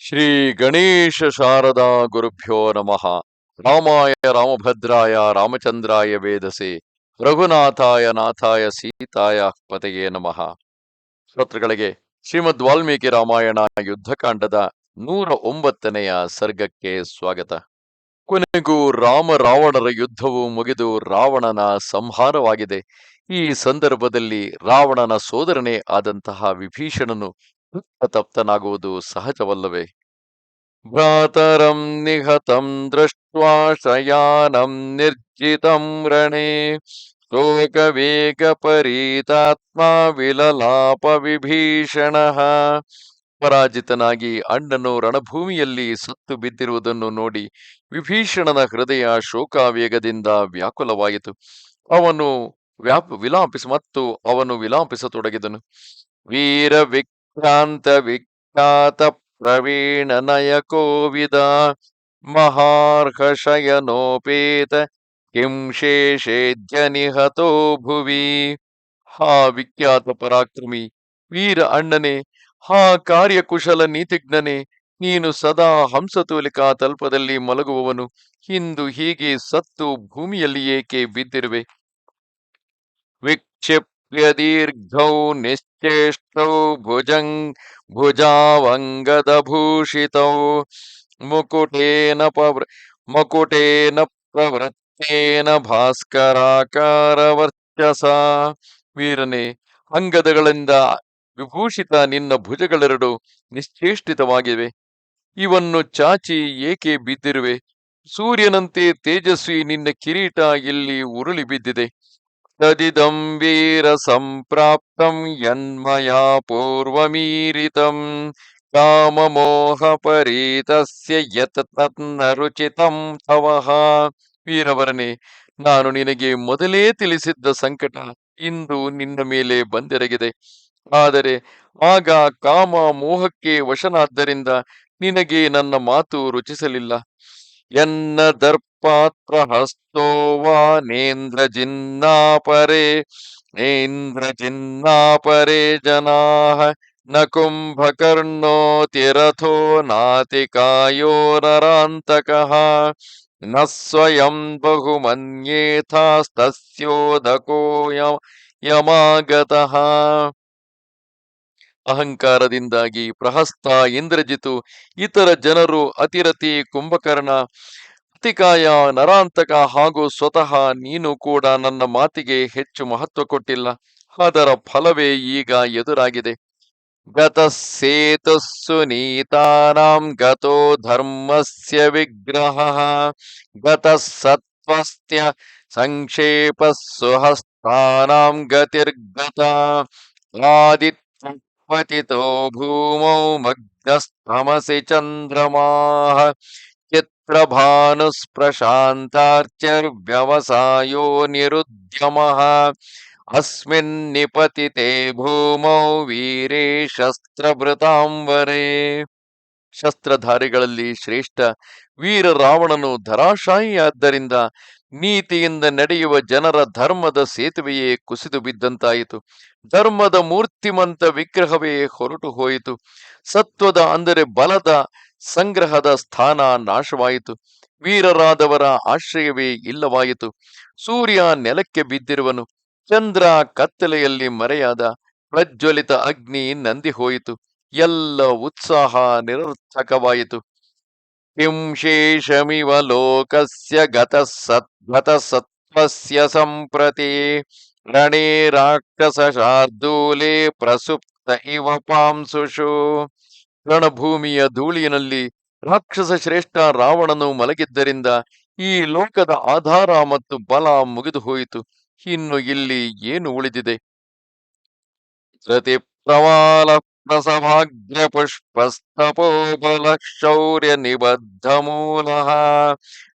ಶ್ರೀ ಗಣೇಶ ಶಾರದಾ ಗುರುಭ್ಯೋ ನಮಃ. ರಾಮಾಯ ರಾಮಭದ್ರಾಯ ರಾಮಚಂದ್ರಾಯ ವೇದಸೆ. ರಘುನಾಥಾಯ ನಾಥಾಯ ಸೀತಾಯ ಪತೆಯೇ ನಮಃ. ಶ್ರೋತೃಗಳಿಗೆ, ಶ್ರೀಮದ್ ವಾಲ್ಮೀಕಿ ರಾಮಾಯಣ ಯುದ್ಧಕಾಂಡದ ನೂರ ಒಂಬತ್ತನೆಯ ಸರ್ಗಕ್ಕೆ ಸ್ವಾಗತ. ಕೊನೆಗೂ ರಾಮ ರಾವಣರ ಯುದ್ಧವು ಮುಗಿದು ರಾವಣನ ಸಂಹಾರವಾಗಿದೆ. ಈ ಸಂದರ್ಭದಲ್ಲಿ ರಾವಣನ ಸೋದರನೇ ಆದಂತಹ ವಿಭೀಷಣನು ತಪ್ತನಾಗುವುದು ಸಹಜವಲ್ಲವೇ? ಭ್ರಾತರಂ ನಿಹತಂ ದೃಷ್ಟ್ವಾ ಶಯಾನಂ ನಿರ್ಜಿತಂ ರಣೇ ಶೋಕ ವೇಗ ಪರೀತಾತ್ಮ ವಿಲಲಾಪ ವಿಭೀಷಣ ಪರಾಜಿತನಾಗಿ ಅಣ್ಣನು ರಣಭೂಮಿಯಲ್ಲಿ ಸತ್ತು ಬಿದ್ದಿರುವುದನ್ನು ನೋಡಿ ವಿಭೀಷಣನ ಹೃದಯ ಶೋಕಾವೇಗದಿಂದ ವ್ಯಾಕುಲವಾಯಿತು. ಅವನು ವ್ಯಾಪ್ ವಿಲಾಪಿಸ ಮತ್ತು ಅವನು ವಿಲಾಪಿಸತೊಡಗಿದನು. ವೀರ ವಿಕ್ರಾಂತ ವಿಖ್ಯಾತ ಪ್ರವೀಣ ನಯ ಕೋವಿದ ಮಹಾರ್ಹಶಯನೋಪೇತ ಕಿಂ ಶೇಷೇದ್ಯ ನಿಹತೋ ಭುವಿ. ಹಾ, ವಿಖ್ಯಾತ ಪರಾಕ್ರಮಿ, ವೀರ ಅಣ್ಣನೆ, ಹಾ, ಕಾರ್ಯಕುಶಲ ನೀತಿಜ್ಞನೆ, ನೀನು ಸದಾ ಹಂಸತೂಲಿಕಾ ತಲ್ಪದಲ್ಲಿ ಮಲಗುವವನು ಹಿಂದು ಹೀಗೆ ಸತ್ತು ಭೂಮಿಯಲ್ಲಿ ಏಕೆ ಬಿದ್ದಿರುವೆ? ವಿಕ್ಷಿಪ್ಯ ದೀರ್ಘೌ ನಿಶ್ಚೇಷ್ಟೌ ಭುಜಂ ಭುಜಾವಂಗದ ಭೂಷಿತೌ ಮುಕುಟೇನ ಪವ್ರ ಮಕುಟೇನ ಪ್ರವೃತ್ತೇನ ಭಾಸ್ಕರಾಕಾರ ವರ್ಚಸ ವೀರನೇ, ಅಂಗದಗಳಿಂದ ವಿಭೂಷಿತ ನಿನ್ನ ಭುಜಗಳೆರಡು ನಿಶ್ಚೇಷ್ಟಿತವಾಗಿವೆ. ಇವನ್ನು ಚಾಚಿ ಏಕೆ ಬಿದ್ದಿರುವೆ ಸೂರ್ಯನಂತೆ ತೇಜಸ್ವಿ ನಿನ್ನ ಕಿರೀಟ ಇಲ್ಲಿ ಉರುಳಿ ಬಿದ್ದಿದೆ. ತದಿದಂ ವೀರ ಸಂಪ್ರಾಪ್ತಂ ಯನ್ಮಯಾ ಪೂರ್ವಮೀರಿತಂ ಕಾಮಮೋಹ ಪರೀತಸ್ಯ ಯತ್ ತನ್ನ ರುಚಿತಂ ತವಃ ವೀರವರನೆ ನಾನು ನಿನಗೆ ಮೊದಲೇ ತಿಳಿಸಿದ್ದ ಸಂಕಟ ಇಂದು ನಿನ್ನ ಮೇಲೆ ಬಂದೆರಗಿದೆ. ಆದರೆ ಆಗ ಕಾಮ ಮೋಹಕ್ಕೆ ವಶನಾದ್ದರಿಂದ ನಿನಗೆ ನನ್ನ ಮಾತು ರುಚಿಸಲಿಲ್ಲ. ಎನ್ನ ದರ್ಪಾತ್ರ ಹಸ್ತೋವಾ ನೇಂದ್ರ ಜಿನ್ನಾಪರೆ ನೇಂದ್ರ ಜಿನ್ನಾಪರೆ ಜನಾಃ, ನ ಕುಂಭಕರ್ಣೋತಿರಥೋ ನಾತಿಕಾಯೋ ನರಾಂತಕಃ ನ ಸ್ವಯಂ ಬಹುಮನ್ಯೇಥಾಸ್ತಸ್ಯೋದಕೋ ಯ- ಯಮಾಗತಃ. ಅಹಂಕಾರದಿಂದಾಗಿ ಪ್ರಹಸ್ತ ಇಂದ್ರಜಿತು, ಇತರ ಜನರು ಅತಿರತಿ ಕುಂಭಕರ್ಣ ಅತಿಕಾಯ ನರಾಂತಕ ಹಾಗೂ ಸ್ವತಃ ನೀನು ಕೂಡ ನನ್ನ ಮಾತಿಗೆ ಹೆಚ್ಚು ಮಹತ್ವ ಕೊಟ್ಟಿಲ್ಲ. ಅದರ ಫಲವೇ ಈಗ ಎದುರಾಗಿದೆ. ಗತಸ್ಸೇತಸ್ಸು ನೀತಾನಾಂ ಗತೋ ಧರ್ಮಸ್ಯ ವಿಗ್ರಹ ಗತ ಸತ್ವಸ್ಯ ಸಂಕ್ಷೇಪ ಸುಹಸ್ತಾನಾಂ ಗತಿರ್ಗತ ಆದಿತ್ಯ ಪತಿತೋ ಭೂಮೌ ಮಗ್ನಸ್ತಮಸಿ ಚಂದ್ರಮಾಃ ಚಿತ್ರಭಾನುಸ್ಪ್ರಶಾಂತಾರ್ಚರ್ವ್ಯವಸಾಯೋ ನಿರುದ್ಯಮ ಅಸ್ಮಿನ್ ನಿಪತಿತೆ ಭೂಮೌ ವೀರೇ ಶಸ್ತ್ರಭೃತಾಂಬರೇ ಶಸ್ತ್ರಧಾರಿಗಳಲ್ಲಿ ಶ್ರೇಷ್ಠ ವೀರ ರಾವಣನು ಧರಾಶಾಯಿಯಾದ್ದರಿಂದ ನೀತಿಯಿಂದ ನಡೆಯುವ ಜನರ ಧರ್ಮದ ಸೇತುವೆಯೇ ಕುಸಿದು ಬಿದ್ದಂತಾಯಿತು. ಧರ್ಮದ ಮೂರ್ತಿಮಂತ ವಿಗ್ರಹವೇ ಹೊರಟು ಹೋಯಿತು. ಸತ್ವದ ಅಂದರೆ ಬಲದ ಸಂಗ್ರಹದ ಸ್ಥಾನ ನಾಶವಾಯಿತು. ವೀರರಾದವರ ಆಶ್ರಯವೇ ಇಲ್ಲವಾಯಿತು. ಸೂರ್ಯ ನೆಲಕ್ಕೆ ಬಿದ್ದಿರುವನು. ಚಂದ್ರ ಕತ್ತಲೆಯಲ್ಲಿ ಮರೆಯಾದ ಪ್ರಜ್ವಲಿತ ಅಗ್ನಿ ನಂದಿ ಹೋಯಿತು. ಎಲ್ಲ ಉತ್ಸಾಹ ನಿರರ್ಥಕವಾಯಿತು. ಕಿಂ ಶೇಷಮಿವ ಲೋಕಸ್ಯ ಗತ ಸದ್ಗತ ಸತ್ವಸ್ಯ ಸಂಪ್ರತಿ. ರಣೇ ರಾಕ್ಷಸ ಶಾರ್ದೂಲೆ ಪ್ರಸುಪ್ತ ಇವ ಪಾಂಸುಷು. ರಣಭೂಮಿಯ ಧೂಳಿನಲ್ಲಿ ರಾಕ್ಷಸ ಶ್ರೇಷ್ಠ ರಾವಣನು ಮಲಗಿದ್ದರಿಂದ ಈ ಲೋಕದ ಆಧಾರ ಮತ್ತು ಬಲ ಮುಗಿದು ಹೋಯಿತು. ಇನ್ನು ಇಲ್ಲಿ ಏನು ಉಳಿದಿದೆ? ಪ್ರವಾಲ ಪ್ರಸಭಾಗ್ರ ಪುಷ್ಪಸ್ತಪೋಬಲ ಶೌರ್ಯ ನಿಬದ್ಧ ಮೂಲ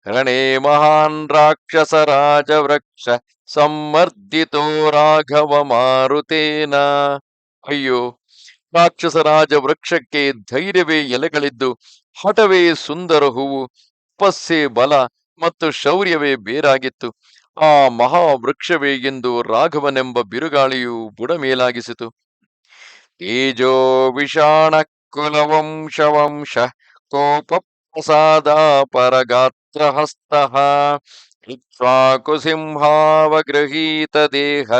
ರಣೇ ಮಹಾನ್ ರಾಕ್ಷಸ ರಾಜವೃಕ್ಷ ಸಂವರ್ಧಿತೋ ರಾಘವ ಮಾರುತೇನ. ಅಯ್ಯೋ! ರಾಕ್ಷಸ ರಾಜ ವೃಕ್ಷಕ್ಕೆ ಧೈರ್ಯವೇ ಎಲೆಗಳಿದ್ದು, ಹಠವೇ ಸುಂದರ ಹೂವು ತಪಸ್ಸೇ ಬಲ ಮತ್ತು ಶೌರ್ಯವೇ ಬೇರಾಗಿತ್ತು. ಆ ಮಹಾ ವೃಕ್ಷವೇ ಎಂದು ರಾಘವನೆಂಬ ಬಿರುಗಾಳಿಯು ಬುಡಮೇಲಾಗಿಸಿತು. ತೇಜೋ ವಿಷಾಣ ಕುಲವಂಶವಂಶ ಕೋಪ ಪ್ರಸಾದ ಪರಗಾತ್ರ ಹಸ್ತ ಇಕ್ಷ್ವಾಕುಸಿಂಹಾವಗೃಹೀತ ದೇಹ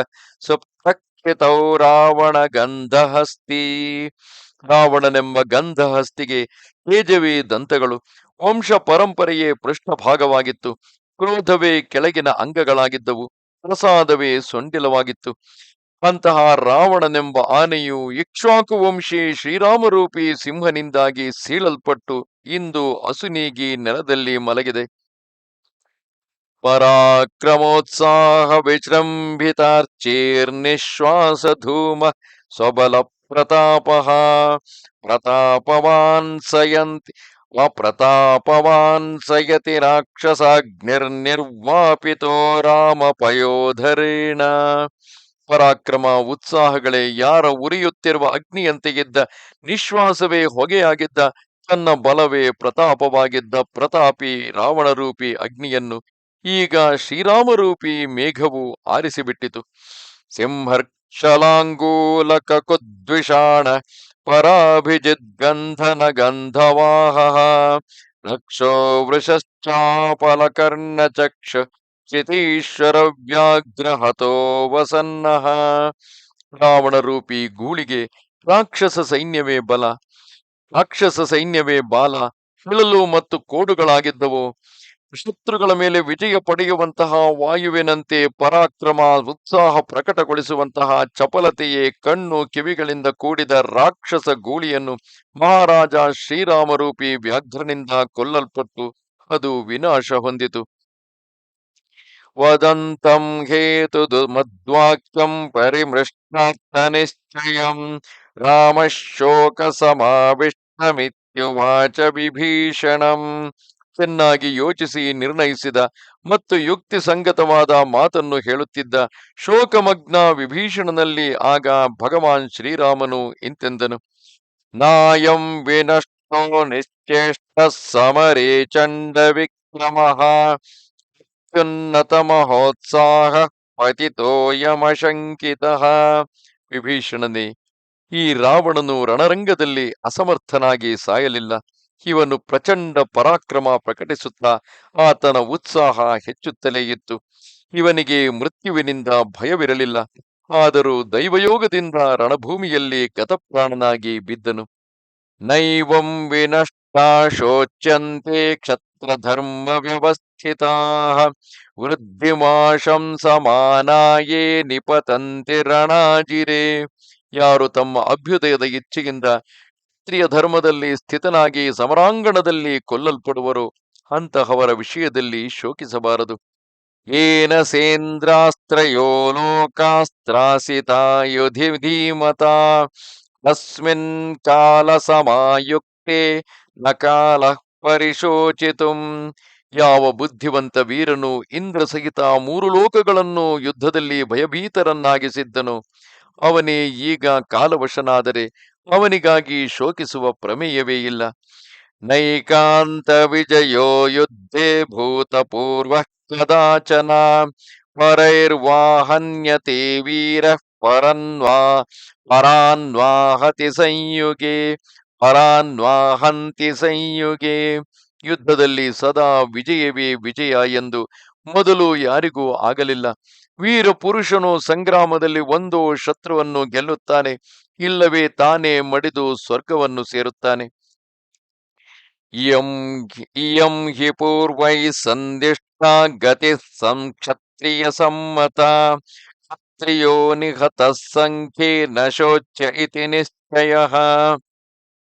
ಸುಪ್ರಕ್ಷಿತೌ ರಾವಣ ಗಂಧಹಸ್ತಿ. ರಾವಣನೆಂಬ ಗಂಧಹಸ್ತಿಗೆ ತೇಜವೇ ದಂತಗಳು. ವಂಶ ಪರಂಪರೆಯೇ ಪೃಷ್ಠಭಾಗವಾಗಿತ್ತು. ಕ್ರೋಧವೇ ಕೆಳಗಿನ ಅಂಗಗಳಾಗಿದ್ದವು. ಪ್ರಸಾದವೇ ಸೊಂಡಿಲವಾಗಿತ್ತು. ಅಂತಹ ರಾವಣನೆಂಬ ಆನೆಯು ಇಕ್ಷ್ವಾಕು ವಂಶಿ ಶ್ರೀರಾಮರೂಪಿ ಸಿಂಹನಿಂದಾಗಿ ಸೀಳಲ್ಪಟ್ಟು ಇಂದು ಅಸುನೀಗಿ ನೆಲದಲ್ಲಿ ಮಲಗಿದೆ. ಪರಾಕ್ರಮೋತ್ಸಾಹ ವಿಜೃಂಭಿತಾರ್ಚೇರ್ನಿಶ್ವಾಸ ಧೂಮ ಸ್ವಬಲ ಪ್ರತಾಪ ಪ್ರತಾಪವಾನ್ ಸಯಂತಿ ಪ್ರತಾಪವಾನ್ ಸಯತಿ ರಾಕ್ಷಸಾಗ್ನಿರ್ನಿರ್ವಾಪಿತೋ ರಾಮ ಪಯೋಧರೇಣ ಪರಾಕ್ರಮ ಉತ್ಸಾಹಗಳೇ ಯಾರ ಉರಿಯುತ್ತಿರುವ ಅಗ್ನಿಯಂತೆ ಇದ್ದ ನಿಶ್ವಾಸವೇ ಹೊಗೆಯಾಗಿದ್ದ ತನ್ನ ಬಲವೇ ಪ್ರತಾಪವಾಗಿದ್ದ ಪ್ರತಾಪಿ ರಾವಣರೂಪಿ ಅಗ್ನಿಯನ್ನು ಈಗ ಶ್ರೀರಾಮರೂಪಿ ಮೇಘವು ಆರಿಸಿಬಿಟ್ಟಿತು. ಸಿಂಹರ್ಕ್ಷಲಾಂಗೂಲಕ ಕುದ್ವಿಷಾಣ ಪರಾಭಿಜಿದ್ಗಂಧನ ಗಂಧವಾಹ ರಕ್ಷೋ ವೃಷಶ್ಚಾಪಲಕರ್ಣ ಚಕ್ಷ ಚಿತೀಶ್ವರ ವ್ಯಾಘ್ರಹತೋ ವಸನ್ನಃ. ರಾವಣ ರೂಪಿ ಗೂಳಿಗೆ ರಾಕ್ಷಸ ಸೈನ್ಯವೇ ಬಲ, ರಾಕ್ಷಸ ಸೈನ್ಯವೇ ಬಾಲ ಶಿಳಲು ಮತ್ತು ಕೋಡುಗಳಾಗಿದ್ದವು. ಶತ್ರುಗಳ ಮೇಲೆ ವಿಜಯ ಪಡೆಯುವಂತಹ ವಾಯುವಿನಂತೆ ಪರಾಕ್ರಮ, ಉತ್ಸಾಹ ಪ್ರಕಟಗೊಳಿಸುವಂತಹ ಚಪಲತೆಯೇ ಕಣ್ಣು ಕಿವಿಗಳಿಂದ ಕೂಡಿದ ರಾಕ್ಷಸ ಗೂಳಿಯನ್ನು ಮಹಾರಾಜ ಶ್ರೀರಾಮರೂಪಿ ವ್ಯಾಘ್ರನಿಂದ ಕೊಲ್ಲಲ್ಪಟ್ಟು ಅದು ವಿನಾಶ ಹೊಂದಿತು. ವದಂತಂ ಹೇತು ಮದ್ವಾಕ್ಯಂ ಪರಿಮೃಷ್ಟಾರ್ಥ ನಿಶ್ಚಯಂ ರಾಮ ಶೋಕ ಸಮಾವಿಷ್ಟಮಿತ್ಯುವಾಚ ವಿಭೀಷಣಂ ಚೆನ್ನಾಗಿ ಯೋಚಿಸಿ ನಿರ್ಣಯಿಸಿದ ಮತ್ತು ಯುಕ್ತಿ ಸಂಗತವಾದ ಮಾತನ್ನು ಹೇಳುತ್ತಿದ್ದ ಶೋಕಮಗ್ನ ವಿಭೀಷಣನಲ್ಲಿ ಆಗ ಭಗವಾನ್ ಶ್ರೀರಾಮನು ಇಂತೆಂದನು. ನಾಯಂ ವಿನಷ್ಟೋ ನಿಶ್ಚೇಷ್ಟ ಸಮರೇ ಚಂಡ ವಿಕ್ರಮ. ಅತ್ಯುನ್ನತ ಮಹೋತ್ಸಾಹ ಪತಿತೋಯಮಶಂಕಿತ ವಿಭೀಷಣನೇ, ಈ ರಾವಣನು ರಣರಂಗದಲ್ಲಿ ಅಸಮರ್ಥನಾಗಿ ಸಾಯಲಿಲ್ಲ. ಇವನು ಪ್ರಚಂಡ ಪರಾಕ್ರಮ ಪ್ರಕಟಿಸುತ್ತಾ ಆತನ ಉತ್ಸಾಹ ಹೆಚ್ಚುತ್ತಲೇ ಇತ್ತು. ಇವನಿಗೆ ಮೃತ್ಯುವಿನಿಂದ ಭಯವಿರಲಿಲ್ಲ. ಆದರೂ ದೈವಯೋಗದಿಂದ ರಣಭೂಮಿಯಲ್ಲಿ ಗತಪ್ರಾಣನಾಗಿ ಬಿದ್ದನು. ನೈವಂ ವಿನಷ್ಟ ಶೋಚ್ಯಂತೆ ಕ್ಷತ್ರಧರ್ಮ ಧರ್ಮ ವೃದ್ಧಿಮಾಶಂ ಸಮಾನಾಯೇ ನಿಪತಂತೆ ರಣಾಜಿರೆ. ಯಾರು ತಮ್ಮ ಅಭ್ಯುದಯದ ಇಚ್ಛೆಯಿಂದ ಕ್ಷತ್ರಿಯ ಧರ್ಮದಲ್ಲಿ ಸ್ಥಿತನಾಗಿ ಸಮರಾಂಗಣದಲ್ಲಿ ಕೊಲ್ಲಲ್ಪಡುವರು, ಅಂತಹವರ ವಿಷಯದಲ್ಲಿ ಶೋಕಿಸಬಾರದು. ಏನ ಸೇಂದ್ರಾಸ್ತ್ರಯೋ ಲೋಕಾಸ್ತ್ರಾಸಿತಾ ಯುಧಿ ಧೀಮತ ಅಸ್ಮಿನ್ ಕಾಲ ಸಮಾಯುಕ್ತೆ ನ ಕಾಲ ಪರಿಶೋಚಿತುಂ. ಯಾವ ಬುದ್ಧಿವಂತ ವೀರನು ಇಂದ್ರ ಸಹಿತ ಮೂರು ಲೋಕಗಳನ್ನು ಯುದ್ಧದಲ್ಲಿ ಭಯಭೀತರನ್ನಾಗಿಸಿದ್ದನು. ಅವನೇ ಈಗ ಕಾಲವಶನಾದರೆ ಅವನಿಗಾಗಿ ಶೋಕಿಸುವ ಪ್ರಮೇಯವೇ ಇಲ್ಲ. ನೈಕಾಂತ ವಿಜಯೋ ಯುದ್ಧೇ ಭೂತಪೂರ್ವ ಕದಾಚನ, ಪರೈರ್ವಾಹನ್ಯತೆ ವೀರ ಪರನ್ವಾ, ಪರಾನ್ವಾಹತಿ ಸಂಯುಗೆ, ಪರಾನ್ವಾಹಂತಿ ಸಂಯುಗೆ. ಯುದ್ಧದಲ್ಲಿ ಸದಾ ವಿಜಯವೇ ವಿಜಯ ಎಂದು ಮೊದಲು ಯಾರಿಗೂ ಆಗಲಿಲ್ಲ. ವೀರ ಪುರುಷನು ಸಂಗ್ರಾಮದಲ್ಲಿ ಒಂದು ಶತ್ರುವನ್ನು ಗೆಲ್ಲುತ್ತಾನೆ, ಇಲ್ಲವೇ ತಾನೇ ಮಡಿದು ಸ್ವರ್ಗವನ್ನು ಸೇರುತ್ತಾನೆ. ಇಯಂ ಹಿ ಪೂರ್ವೈ ಸಂದಿಷ್ಟ ಗತಿ ಸಂಕ್ಷತ್ರಿಯ ಸಮ್ಮತ, ಕ್ಷತ್ರಿಯೋ ನಿಹತ ಸಂಖ್ಯೆ ನಶೋಚ್ಯ ಶೋಚ್ಯ ಇತಿ ನಿಶ್ಚಯ.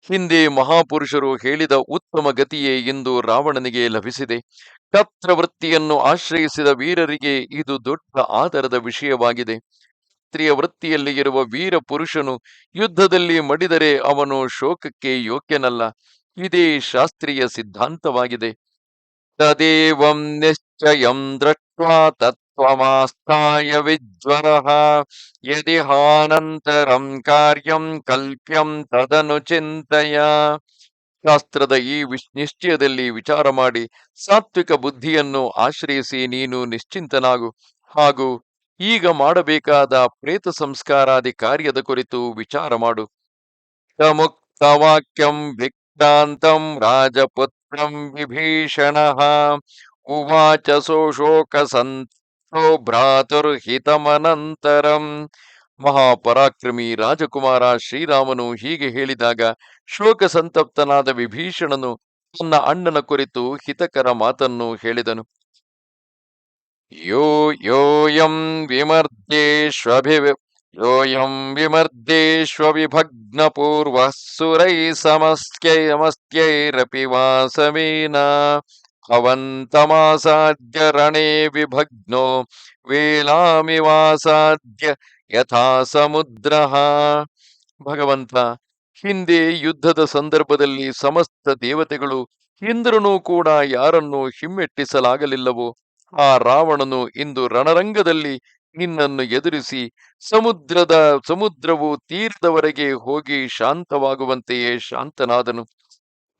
ಹಿಂದೆ ಮಹಾಪುರುಷರು ಹೇಳಿದ ಉತ್ತಮ ಗತಿಯೇ ಇಂದು ರಾವಣನಿಗೆ ಲಭಿಸಿದೆ. ವೃತ್ತಿಯನ್ನು ಆಶ್ರಯಿಸಿದ ವೀರರಿಗೆ ಇದು ದೊಡ್ಡ ಆಧಾರದ ವಿಷಯವಾಗಿದೆ. ಕ್ಷತ್ರಿಯ ವೃತ್ತಿಯಲ್ಲಿ ಇರುವ ವೀರ ಪುರುಷನು ಯುದ್ಧದಲ್ಲಿ ಮಡಿದರೆ ಅವನು ಶೋಕಕ್ಕೆ ಯೋಗ್ಯನಲ್ಲ. ಇದೇ ಶಾಸ್ತ್ರೀಯ ಸಿದ್ಧಾಂತವಾಗಿದೆ. ತದೇವಂ ನಿಶ್ಚಯಂ ದೃಷ್ಟ್ವಾ ತತ್ವಮಾಸ್ಥಾಯ ವಿಜ್ವರ. ಯದಿಹಾನಂತರಂ ಕಾರ್ಯಂ ಕಲ್ಪ್ಯಂ ತದನು ಚಿಂತೆಯ ಶಾಸ್ತ್ರದ ಈ ವಿಶ್, ನಿಶ್ಚಯದಲ್ಲಿ ವಿಚಾರ ಮಾಡಿ ಸಾತ್ವಿಕ ಬುದ್ಧಿಯನ್ನು ಆಶ್ರಯಿಸಿ ನೀನು ನಿಶ್ಚಿಂತನಾಗು. ಹಾಗೂ ಈಗ ಮಾಡಬೇಕಾದ ಪ್ರೇತ ಸಂಸ್ಕಾರಾದಿ ಕಾರ್ಯದ ಕುರಿತು ವಿಚಾರ ಮಾಡು. ಮುಕ್ತವಾಕ್ಯಂ ವಿಕ್ತಾಂತಂ ರಾಜಪುತ್ರಂ ವಿಭೀಷಣಃ ಉವಾಚ ಸೋಶೋಕ ಸಂತೋ ಭ್ರಾತುರ್ಹಿತಮನಂತರಂ ಮಹಾಪರಾಕ್ರಮಿ ರಾಜಕುಮಾರ ಶ್ರೀರಾಮನು ಹೀಗೆ ಹೇಳಿದಾಗ ಶೋಕ ಸಂತಪ್ತನಾದ ವಿಭೀಷಣನು ತನ್ನ ಅಣ್ಣನ ಕುರಿತು ಹಿತಕರ ಮಾತನ್ನು ಹೇಳಿದನು. ಯೋ ಯೋಯಂ ವಿಮರ್ದೇಶ್ವಭಿ ಯೋಯಂ ವಿಮರ್ದೇಶ್ವವಿಭಗ್ನ ಪೂರ್ವ ಸುರೈ ಸಮಸ್ಯೈರಪಿ ವಾಸವೇನ ಅವಂತಮಾಸಾಧ್ಯ ರಣೇ ವಿಭಗ್ನೋ ವೇಲಾಮಿವಾಸಾದ್ಯ ಯಥಾ ಸಮುದ್ರ. ಭಗವಂತ, ಹಿಂದೆ ಯುದ್ಧದ ಸಂದರ್ಭದಲ್ಲಿ ಸಮಸ್ತ ದೇವತೆಗಳು ಇಂದ್ರನೂ ಕೂಡ ಯಾರನ್ನು ಹಿಮ್ಮೆಟ್ಟಿಸಲಾಗಲಿಲ್ಲವೋ, ಆ ರಾವಣನು ಇಂದು ರಣರಂಗದಲ್ಲಿ ನಿನ್ನನ್ನು ಎದುರಿಸಿ ಸಮುದ್ರದ, ಸಮುದ್ರವು ತೀರ್ಥವರೆಗೆ ಹೋಗಿ ಶಾಂತವಾಗುವಂತೆಯೇ ಶಾಂತನಾದನು.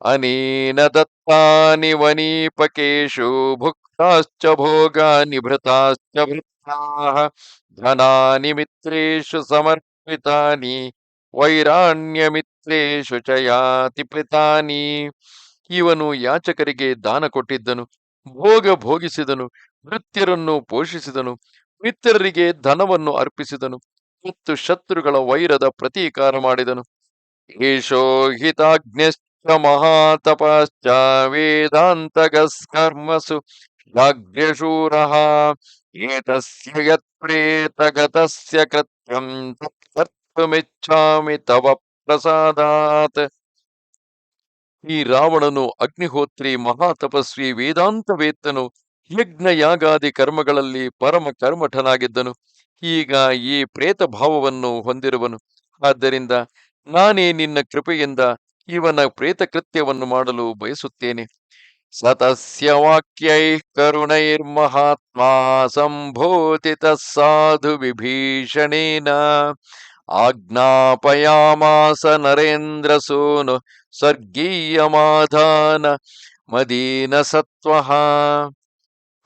ಅನೇನ ದತ್ತಾನಿ ವನೀಪಕೇಶು ಭುಕ್ತಾಶ್ಚ ಭೋಗಾನಿ ಭೃತಾಶ್ಚ ಮಿತ್ರೇಶು ಸಮರ್ಪಿತಾನಿ ವೈರಾಣ್ಯ ಮಿತ್ರೇಶು ಚಯಾ ಯಾತಿ ಪ್ರಿತಾನಿ ಇವನು ಯಾಚಕರಿಗೆ ದಾನ ಕೊಟ್ಟಿದ್ದನು, ಭೋಗ ಭೋಗಿಸಿದನು ನೃತ್ಯರನ್ನು ಪೋಷಿಸಿದನು ಮಿತ್ರರಿಗೆ ಧನವನ್ನು ಅರ್ಪಿಸಿದನು ಮತ್ತು ಶತ್ರುಗಳ ವೈರದ ಪ್ರತೀಕಾರ ಮಾಡಿದನು. ಏಷೋ ಹಿತಾಜ್ಞಶ್ಚ ಮಹಾತಪಶ್ಚ ವೇದಾಂತಗಸ್ಕರ್ಮಸು ಜಾಗ್ರ್ಯಶೂರಃ ಏತಸ್ಯ ಯತ್ಪ್ರೇತಗತಸ್ಯ ಕೃತ್ಯಂ ತತ್ಕರ್ತುಮಿಚ್ಛಾಮಿ ತವ ಪ್ರಸಾದಾತ್ ಈ ರಾವಣನು ಅಗ್ನಿಹೋತ್ರಿ ಮಹಾತಪಸ್ವಿ ವೇದಾಂತವೇತ್ತನು ಯಜ್ಞ ಯಾಗಾದಿ ಕರ್ಮಗಳಲ್ಲಿ ಪರಮ ಕರ್ಮಠನಾಗಿದ್ದನು ಈಗ ಈ ಪ್ರೇತ ಭಾವವನ್ನು ಹೊಂದಿರುವನು। ಆದ್ದರಿಂದ ನಾನೇ ನಿನ್ನ ಕೃಪೆಯಿಂದ ಇವನ ಪ್ರೇತ ಕೃತ್ಯವನ್ನು ಮಾಡಲು ಬಯಸುತ್ತೇನೆ। ಸತಸ್ಯ ವಾಕ್ಯೈ ಕರುಣೈರ್ಮಹಾತ್ಮ ಸಂಬೋಧಿತ ಸಾಧು ವಿಭೀಷಣೇನ ಆಜ್ಞಾಪಯಾಮಾಸ ನರೇಂದ್ರ ಸ್ವರ್ಗೀಯ ಮಾಧಾನ ಮದೀನ ಸತ್ವಃ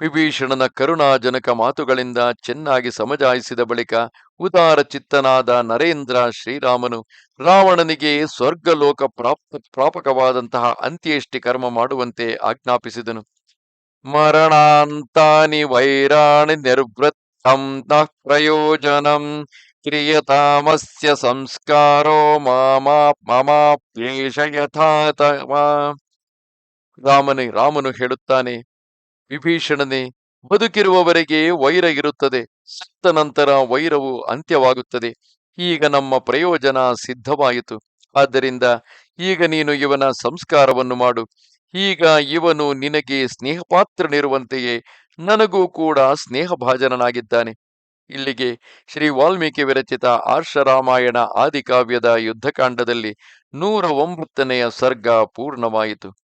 ವಿಭೀಷಣನ ಕರುಣಾಜನಕ ಮಾತುಗಳಿಂದ ಚೆನ್ನಾಗಿ ಸಮಜಾಯಿಸಿದ ಬಳಿಕ ಉದಾರ ಚಿತ್ತನಾದ ನರೇಂದ್ರ ಶ್ರೀರಾಮನು ರಾವಣನಿಗೆ ಸ್ವರ್ಗಲೋಕ ಪ್ರಾಪ್ತ ಪ್ರಾಪಕವಾದಂತಹ ಅಂತ್ಯೇಷ್ಟಿ ಕರ್ಮ ಮಾಡುವಂತೆ ಆಜ್ಞಾಪಿಸಿದನು. ಮರಣಾಂತಾನಿ ವೈರಾಣಿ ನಿರ್ವೃತ್ತಂ ಪ್ರಯೋಜನಂ ಕ್ರಿಯತಾಮಸ್ಯ ಸಂಸ್ಕಾರೋ ಮಾಮಾ ಮಮಾಪ್ಯೇಷ ಯಥಾತವ ರಾಮನೇ, ರಾಮನು ಹೇಳುತ್ತಾನೆ ವಿಭೀಷಣನೆ, ಬದುಕಿರುವವರೆಗೆ ವೈರ ಇರುತ್ತದೆ. ಸತ್ತ ನಂತರ ವೈರವು ಅಂತ್ಯವಾಗುತ್ತದೆ. ಈಗ ನಮ್ಮ ಪ್ರಯೋಜನ ಸಿದ್ಧವಾಯಿತು. ಆದ್ದರಿಂದ ಈಗ ನೀನು ಇವನ ಸಂಸ್ಕಾರವನ್ನು ಮಾಡು. ಈಗ ಇವನು ನಿನಗೆ ಸ್ನೇಹಪಾತ್ರನಿರುವಂತೆಯೇ ನನಗೂ ಕೂಡ ಸ್ನೇಹಭಾಜನನಾಗಿದ್ದಾನೆ. ಇಲ್ಲಿಗೆ ಶ್ರೀ ವಾಲ್ಮೀಕಿ ವಿರಚಿತ ಆರ್ಷರಾಮಾಯಣ ಆದಿಕಾವ್ಯದ ಯುದ್ಧಕಾಂಡದಲ್ಲಿ ನೂರ ಒಂಬತ್ತನೆಯ ಸರ್ಗ ಪೂರ್ಣವಾಯಿತು.